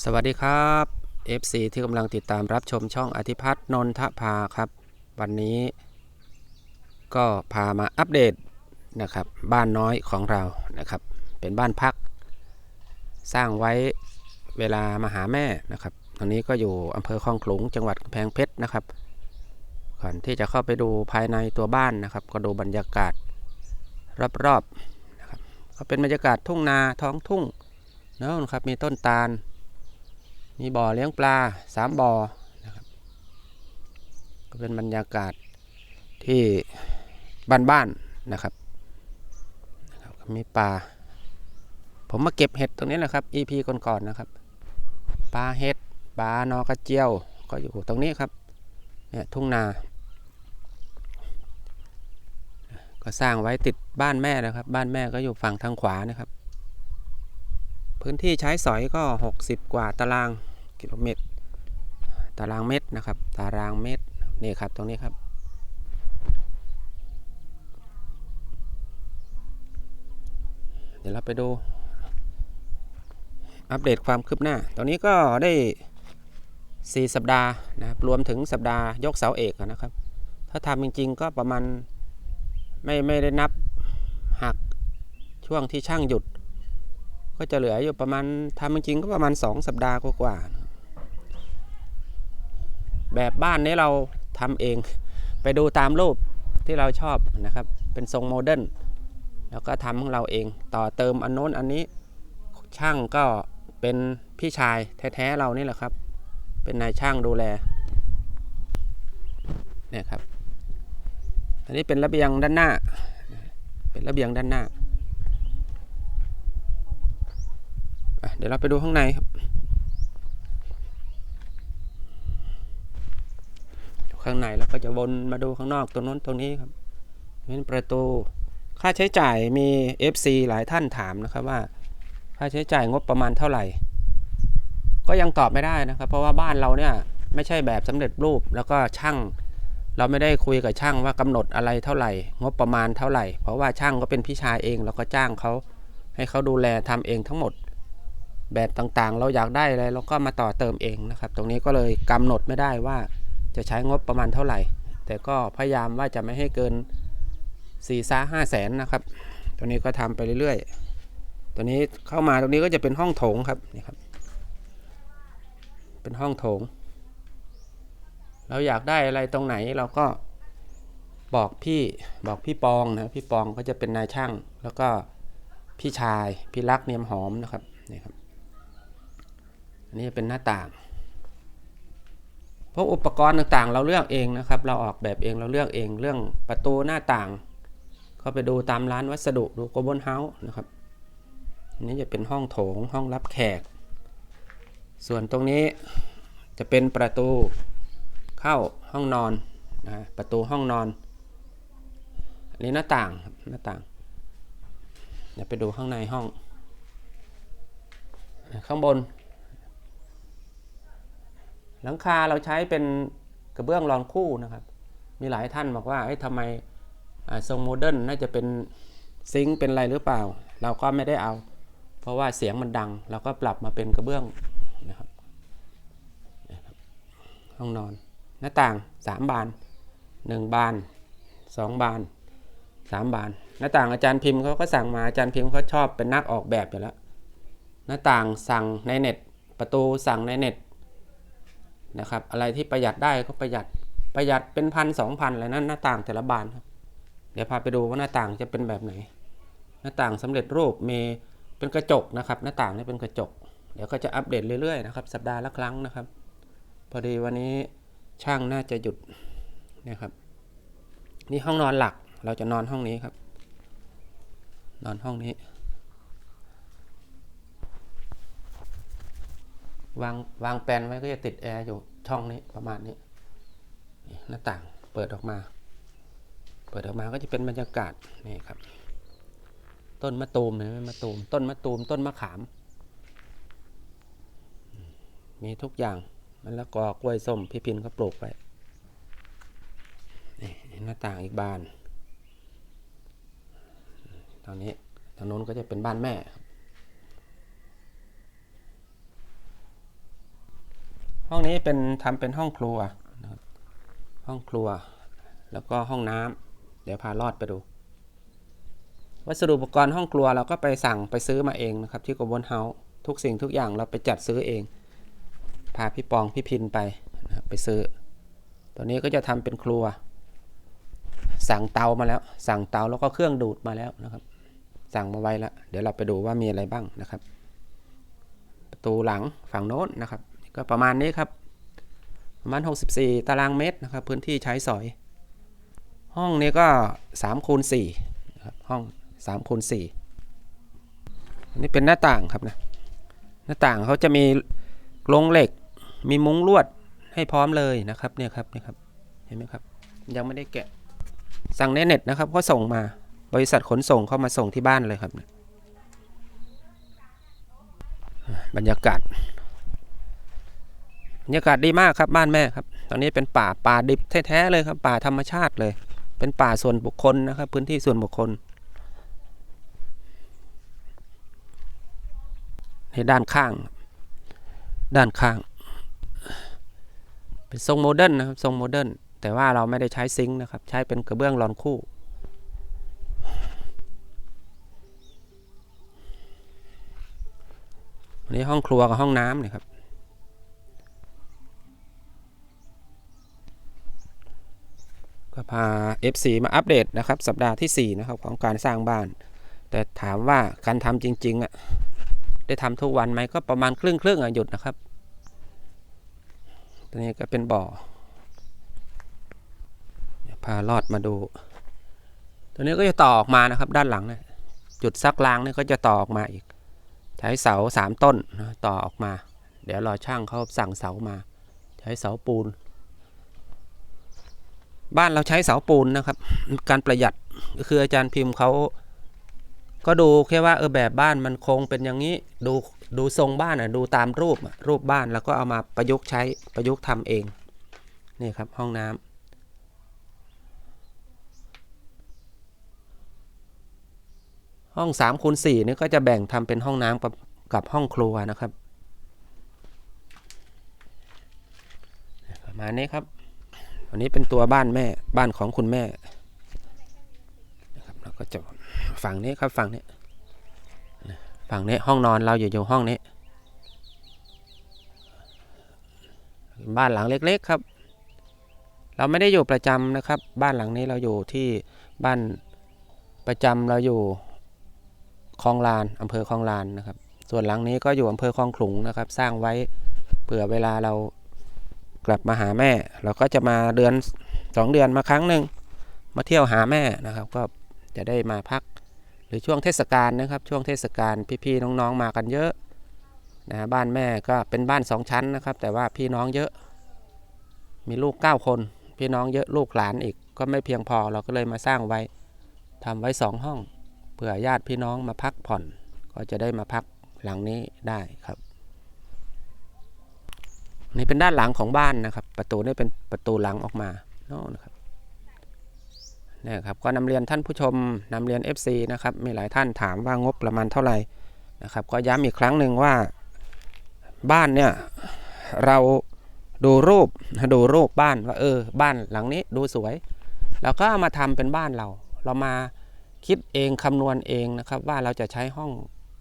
สวัสดีครับ FC ที่กำลังติดตามรับชมช่องอธิพัฒน์นนทภาครับ วันนี้ ก็พามาอัปเดตนะครับ บ้านน้อยของเรานะครับ เป็นบ้านพัก สร้างไว้เวลามาหาแม่นะครับตอนนี้ก็อยู่อำเภอคลองขลุงจังหวัดกำแพงเพชรนะครับ ก่อนที่จะเข้าไปดูภายในตัวบ้านนะครับ ก็ดูบรรยากาศรอบๆนะครับก็เป็นบรรยากาศทุ่งนาท้องทุ่งนะครับมีต้นตาล มีบ่อเลี้ยงปลาสามบ่อนะครับ ก็เป็นบรรยากาศที่บ้านๆนะครับนะครับมีปลา ผมมาเก็บเห็ดตรงนี้แหละครับ EP ก่อนๆนะครับ ปลาเห็ด ปลานอกระเจียว ก็อยู่ตรงนี้ครับ เนี่ยทุ่งนา ก็สร้างไว้ติดบ้านแม่นะครับ บ้านแม่ก็อยู่ฝั่งทางขวานะครับ พื้นที่ใช้สอยก็ 60 กว่าตารางกิโลเมตร ตารางเมตรนะครับ ตารางเมตรนี่ครับตรงนี้ครับ เดี๋ยวเราไปดู อัปเดตความคืบหน้า ตอนนี้ก็ได้ 4 สัปดาห์นะครับรวมถึงสัปดาห์ยกเสาเอกนะครับ ถ้าทำจริง ๆ ก็ประมาณไม่ไม่ได้นับหักช่วงที่ช่างหยุด ก็จะเหลืออยู่ประมาณทำจริงก็ประมาณ 2 สัปดาห์กว่าๆแบบบ้านนี้เราทำเอง ไปดูตามรูปที่เราชอบนะครับ เป็นทรงโมเดิร์นแล้วก็ทำของเราเองต่อเติมอันโน้นอันนี้ช่างก็เป็นพี่ชายแท้ๆเรานี่แหละครับ เป็นนายช่างดูแลเนี่ยครับอันนี้เป็นระเบียงด้านหน้า เป็นระเบียงด้านหน้า อะ เดี๋ยวเราไปดูข้างในครับ ข้างในแล้วก็จะวนมาดูข้างนอกตรงนู้นตรงนี้ครับเป็นประตู ค่าใช้จ่ายมี FC หลายท่านถามนะครับว่า ค่าใช้จ่ายงบประมาณเท่าไหร่ ก็ยังตอบไม่ได้นะครับ เพราะว่าบ้านเราเนี่ยไม่ใช่แบบสำเร็จรูปแล้วก็ช่าง เราไม่ได้คุยกับช่างว่ากำหนดอะไรเท่าไหร่ งบประมาณเท่าไหร่ เพราะว่าช่างก็เป็นพี่ชายเอง แล้วก็จ้างเขาให้เขาดูแลทำเองทั้งหมด แบบต่างๆ เราอยากได้อะไรเราก็มาต่อเติมเองนะครับ ตรงนี้ก็เลยกำหนดไม่ได้ว่าจะใช้งบประมาณเท่าไหร่ แต่ก็พยายามว่าจะไม่ให้เกิน4ี่ซ่าห้าแสนนะครับตัวนี้ก็ทำไปเรื่อยๆ ตัวนี้เข้ามาตรงนี้ก็จะเป็นห้องโถงครับนี่ครับ เป็นห้องโถง เราอยากได้อะไรตรงไหนเราก็บอกพี่บอกพี่ปองนะพี่ปองก็จะเป็นนายช่าง แล้วก็พี่ชายพี่รักเนียมหอมนะครับนี่ครับ อันนี้เป็นหน้าต่างพวกอุปกรณ์ต่างๆ เราเลือกเองนะครับ เราออกแบบเองเราเลือกเองเรื่องประตูหน้าต่าง ก็ไปดูตามร้านวัสดุดูโกบอลเฮาส์นะครับอันนี้จะเป็นห้องโถงห้องรับแขก ส่วนตรงนี้จะเป็นประตูเข้าห้องนอนนะประตูห้องนอน อันนี้หน้าต่างหน้าต่างเดี๋ยวไปดูข้างในห้อง ข้างบน หลังคาเราใช้เป็นกระเบื้องรองคู่นะครับ มีหลายท่านบอกว่าเอ้ยทำไมทรงโมเดิร์นน่าจะเป็นซิงค์เป็นอะไรหรือเปล่า เราก็ไม่ได้เอา เพราะว่าเสียงมันดัง เราก็ปรับมาเป็นกระเบื้องนะครับนะครับห้องนอนหน้าต่าง 3 บาน 1 บาน 2 บาน 3 บาน หน้าต่างอาจารย์พิมพ์เขาก็สั่งมาอาจารย์พิมพ์เขาชอบเป็นนักออกแบบอยู่แล้ว หน้าต่างสั่งในเน็ต ประตูสั่งในเน็ต นะครับ อะไรที่ประหยัดได้ก็ประหยัดประหยัดเป็นพันสองพันอะไรนั่นหน้าต่างแต่ละบานครับ เดี๋ยวพาไปดูว่าหน้าต่างจะเป็นแบบไหน หน้าต่างสำเร็จรูปมีเป็นกระจกนะครับ หน้าต่างนี่เป็นกระจก เดี๋ยวก็จะอัปเดตเรื่อยๆนะครับสัปดาห์ละครั้งนะครับ พอดีวันนี้ช่างน่าจะหยุดนี่ยครับ นี่ห้องนอนหลักเราจะนอนห้องนี้ครับ นอนห้องนี้วางวางแปลนไว้ก็จะติดแอร์อยู่ ช่องนี้ประมาณนี้นี่หน้าต่างเปิดออกมา เปิดออกมาก็จะเป็นบรรยากาศนี่ครับ ต้นมะตูมเห็นไหมมะตูมต้นมะตูมต้นมะขาม มีทุกอย่างมันละกอกล้วยส้มพี่พินเขาปลูกไว้นี่หน้าต่างอีกบานตอนนี้ทางโน้นก็จะเป็นบ้านแม่ครับ ห้องนี้เป็นทำเป็นห้องครัวนะครับห้องครัว แล้วก็ห้องน้ำเดี๋ยวพาลอดไปดู วัสดุอุปกรณ์ห้องครัวเราก็ไปสั่งไปซื้อมาเองนะครับ ที่กบนเฮาทุกสิ่งทุกอย่างเราไปจัดซื้อเอง พาพี่ปองพี่พินไปนะไปซื้อ ตัวนี้ก็จะทำเป็นครัว สั่งเตามาแล้ว สั่งเตาแล้วก็เครื่องดูดมาแล้วนะครับ สั่งมาไว้แล้วเดี๋ยวเราไปดูว่ามีอะไรบ้างนะครับ ประตูหลังฝั่งโน้นนะครับ ก็ประมาณนี้ครับ ประมาณ 64 ตารางเมตรนะครับ พื้นที่ใช้สอย ห้องนี้ก็3คูณ4นะครับห้อง3คูณ4อันนี้เป็นหน้าต่างครับนะ หน้าต่างเขาจะมีกรงเหล็ก มีมุ้งลวดให้พร้อมเลยนะครับเนี่ยครับเนี่ยครับ เห็นไหมครับ ยังไม่ได้แกะ สั่งในเน็ตนะครับก็ส่งมา บริษัทขนส่งเข้ามาส่งที่บ้านเลยครับ บรรยากาศ รรยากาศดีมากครับบ้านแม่ครับ ตอนนี้เป็นป่าป่าดิบแท้ๆเลยครับ ป่าธรรมชาติเลย เป็นป่าส่วนบุคคลนะครับ พื้นที่ส่วนบุคคลในด้านข้าง ด้านข้าง เป็นทรงโมเดิร์นนะครับทรงโมเดิร์นแต่ว่าเราไม่ได้ใช้ซิงค์นะครับ ใช้เป็นกระเบื้องรอนคู่อันนี้ห้องครัวกับห้องน้ำเนี่ยครับ ก็พา FC มาอัปเดตนะครับ สัปดาห์ที่ 4 นะครับ ของการสร้างบ้าน แต่ถามว่าการทำจริงๆอะได้ทำทุกวันไหมก็ประมาณครึ่งครึ่งอะหยุดนะครับตัวนี้ก็เป็นบ่อพาลอดมาดู ตัวนี้ก็จะต่อออกมานะครับ ด้านหลังนะจุดซักล้างนี่ก็จะต่อออกมาอีก ใช้เสาสามต้นต่อออกมา เดี๋ยวรอช่างเขาสั่งเสามา ใช้เสาปูน บ้านเราใช้เสาปูนนะครับ การประหยัดคืออาจารย์พิมพ์เขาก็ดูแค่ว่าเออแบบบ้านมันคงเป็นอย่างนี้ดูดูทรงบ้านอะดูตามรูปรูปบ้านแล้วก็เอามาประยุกต์ใช้ประยุกต์ทำเองนี่ครับห้องน้ำห้องสามคูณสี่นี่ก็จะแบ่งทำเป็นห้องน้ำกับกับห้องครัวนะครับประมาณนี้ครับ อันนี้เป็นตัวบ้านแม่บ้านของคุณแม่นะครับแล้วก็จะฝั่งนี้ครับฝั่งนี้ฝั่งนี้ห้องนอนเราอยู่อยู่ห้องนี้ บ้านหลังเล็ก ๆครับ เราไม่ได้อยู่ประจำนะครับ บ้านหลังนี้เราอยู่ที่บ้านประจำเราอยู่คลองลานอำเภอคลองลานนะครับ ส่วนหลังนี้ก็อยู่อำเภอคลองขลุงนะครับ สร้างไว้เผื่อเวลาเรา กลับมาหาแม่ เราก็จะมาเดือนสองเดือนมาครั้งหนึ่งมาเที่ยวหาแม่นะครับ ก็จะได้มาพัก หรือช่วงเทศกาลนะครับ ช่วงเทศกาลพี่ๆน้องๆมากันเยอะนะบ้านแม่ก็เป็นบ้านสองชั้นนะครับ แต่ว่าพี่น้องเยอะ มีลูก 9 คน พี่น้องเยอะลูกหลานอีก ก็ไม่เพียงพอเราก็เลยมาสร้างไว้ทำไว้สองห้องเผื่อญาติพี่น้องมาพักผ่อน ก็จะได้มาพักหลังนี้ได้ครับ นี่เป็นด้านหลังของบ้านนะครับ ประตูนี่เป็นประตูหลังออกมาโน่นนะครับนี่ครับก็นำเรียนท่านผู้ชมนำเรียน FC นะครับมีหลายท่านถามว่างบประมาณเท่าไหร่นะครับก็ย้ำอีกครั้งหนึ่งว่าบ้านเนี่ยเราดูรูปดูรูปบ้านว่าเออบ้านหลังนี้ดูสวย แล้วก็มาทำเป็นบ้านเรา เรามาคิดเองคำนวณเองนะครับว่าเราจะใช้ห้อง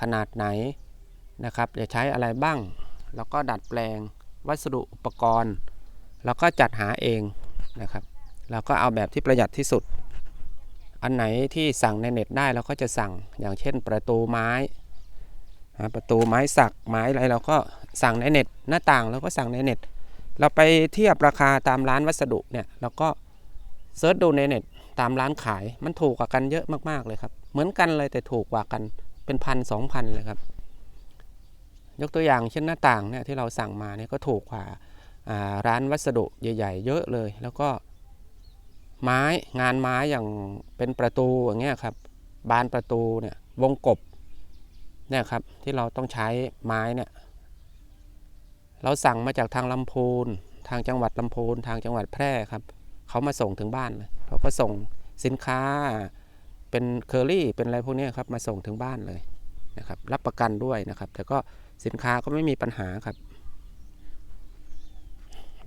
ขนาดไหนนะครับจะใช้อะไรบ้าง แล้วก็ดัดแปลง วัสดุอุปกรณ์เราก็จัดหาเองนะครับ เราก็เอาแบบที่ประหยัดที่สุด อันไหนที่สั่งในเน็ตได้เราก็จะสั่งอย่างเช่นประตูไม้ประตูไม้สักไม้อะไรเราก็สั่งในเน็ต หน้าต่างเราก็สั่งในเน็ต เราไปเทียบราคาตามร้านวัสดุเนี่ยเราก็เซิร์ชดูในเน็ตตามร้านขายมันถูกกว่ากันเยอะมากๆเลยครับ เหมือนกันเลยแต่ถูกกว่ากันเป็นพันสองพันเลยครับ ยกตัวอย่างเช่นหน้าต่างเนี่ยที่เราสั่งมาเนี่ยก็ถูกกว่าร้านวัสดุใหญ่ ๆ เยอะเลย แล้วก็ไม้งานไม้อย่างเป็นประตูอย่างเงี้ยครับบานประตูเนี่ยวงกบเนี่ยครับที่เราต้องใช้ไม้เนี่ยเราสั่งมาจากทางลำพูนทางจังหวัดลำพูนทางจังหวัดแพร่ครับเขามาส่งถึงบ้านเลยเขาก็ส่งสินค้าเป็นเคอรี่เป็นอะไรพวกนี้ครับมาส่งถึงบ้านเลยนะครับรับประกันด้วยนะครับ แต่ก็ สินค้าก็ไม่มีปัญหาครับ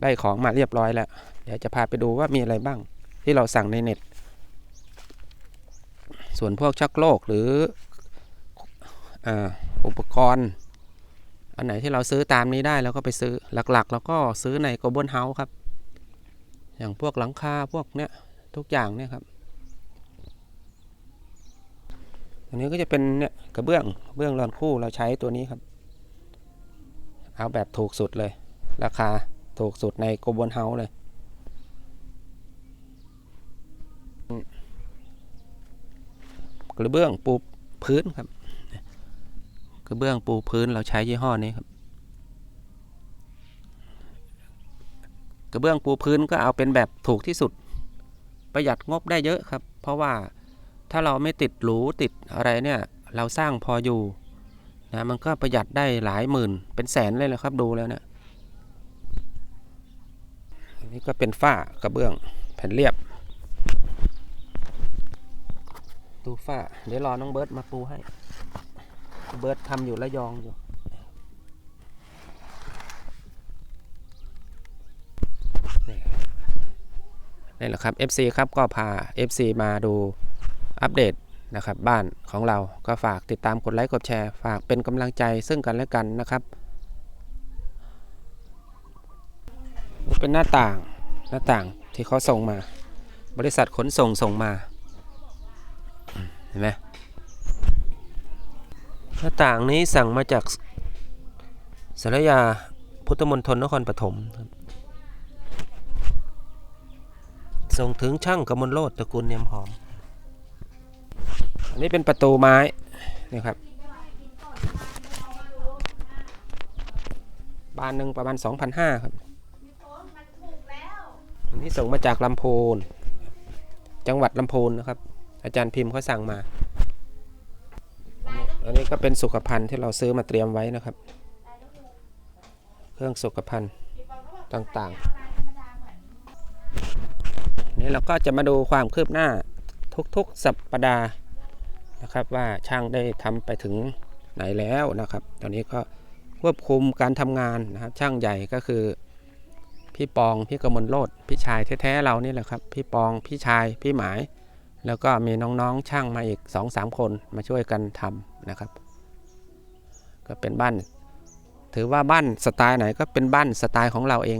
ได้ของมาเรียบร้อยแล้ว เดี๋ยวจะพาไปดูว่ามีอะไรบ้าง ที่เราสั่งในเน็ต ส่วนพวกชักโลกหรืออาอุปกรณ์ อันไหนที่เราซื้อตามนี้ได้เราก็ไปซื้อหลักๆ แล้วก็ซื้อใน Global House ครับ อย่างพวกหลังคาพวกเนี้ยทุกอย่างเนี่ยครับอันนี้ก็จะเป็นเนี่ยกระเบื้องกระเบื้องรอนคู่เราใช้ตัวนี้ครับ เอาแบบถูกสุดเลย ราคาถูกสุดใน Global House เลย กระเบื้องปูพื้นครับ กระเบื้องปูพื้นเราใช้ยี่ห้อนี้ครับ กระเบื้องปูพื้นก็เอาเป็นแบบถูกที่สุด ประหยัดงบได้เยอะครับ เพราะว่าถ้าเราไม่ติดหรูติดอะไรเนี่ย เราสร้างพออยู่ นะมันก็ประหยัดได้หลายหมื่นเป็นแสนเลยแหละครับดูแล้วเนะอันนี้ก็เป็นฝ้ากระเบื้องแผ่นเรียบตูฝ้า เดี๋ยวรอน้องเบิร์ตมาปูให้ เบิร์ตทำอยู่ระยองอยู่นี่นี่แหละครับ FC ครับก็พา FC มาดูอัปเดต นะครับ บ้านของเราก็ฝากติดตามกดไลค์กดแชร์ ฝากเป็นกำลังใจซึ่งกันและกันนะครับ เป็นหน้าต่างหน้าต่างที่เขาส่งมา บริษัทขนส่งส่งมาเห็นไหมหน้าต่างนี้สั่งมาจากสารยาพุทธมณฑลนครปฐมครับส่งถึงช่างกมลโลดตระกูลเนียมหอม อันนี้เป็นประตูไม้นี่ครับ บานหนึ่งประมาณ 2,500 ครับ อันนี้ส่งมาจากลำพูน จังหวัดลำพูนนะครับ อาจารย์พิมพ์เขาสั่งมา อันนี้ก็เป็นสุขภัณฑ์ที่เราซื้อมาเตรียมไว้นะครับ เครื่องสุขภัณฑ์ต่างๆ นี่เราก็จะมาดูความคืบหน้าทุกๆ สัปปดาห์ นะครับว่าช่างได้ทำไปถึงไหนแล้วนะครับ ตอนนี้ก็ควบคุมการทำงานนะครับช่างใหญ่ก็คือ พี่ปองพี่กมลโลดพี่ชายแท้ๆเรานี่แหละครับ พี่ปองพี่ชายพี่หมาย แล้วก็มีน้องๆช่างมาอีก 2-3 คนมาช่วยกันทำนะครับ ก็เป็นบ้าน ถือว่าบ้านสไตล์ไหนก็เป็นบ้านสไตล์ของเราเอง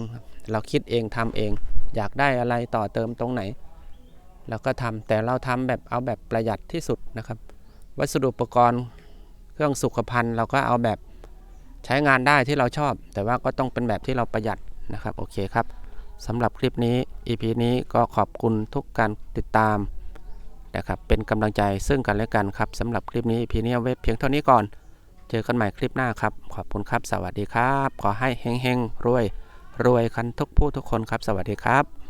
เราคิดเองทำเอง อยากได้อะไรต่อเติมตรงไหนเราก็ทำแต่เราทำแบบเอาแบบประหยัดที่สุดนะครับ วัสดุอุปกรณ์ เครื่องสุขภัณฑ์เราก็เอาแบบใช้งานได้ที่เราชอบ แต่ว่าก็ต้องเป็นแบบที่เราประหยัดนะครับ โอเคครับสำหรับคลิปนี้ EP นี้ก็ขอบคุณทุกการติดตามนะครับเป็นกำลังใจซึ่งกันและกันครับสำหรับคลิปนี้พีนียเว็บเพียงเท่านี้ก่อน เจอกันใหม่คลิปหน้าครับ ขอบคุณครับ สวัสดีครับ ขอให้เฮงๆรวยรวยกันทุกผู้ทุกคนครับ สวัสดีครับ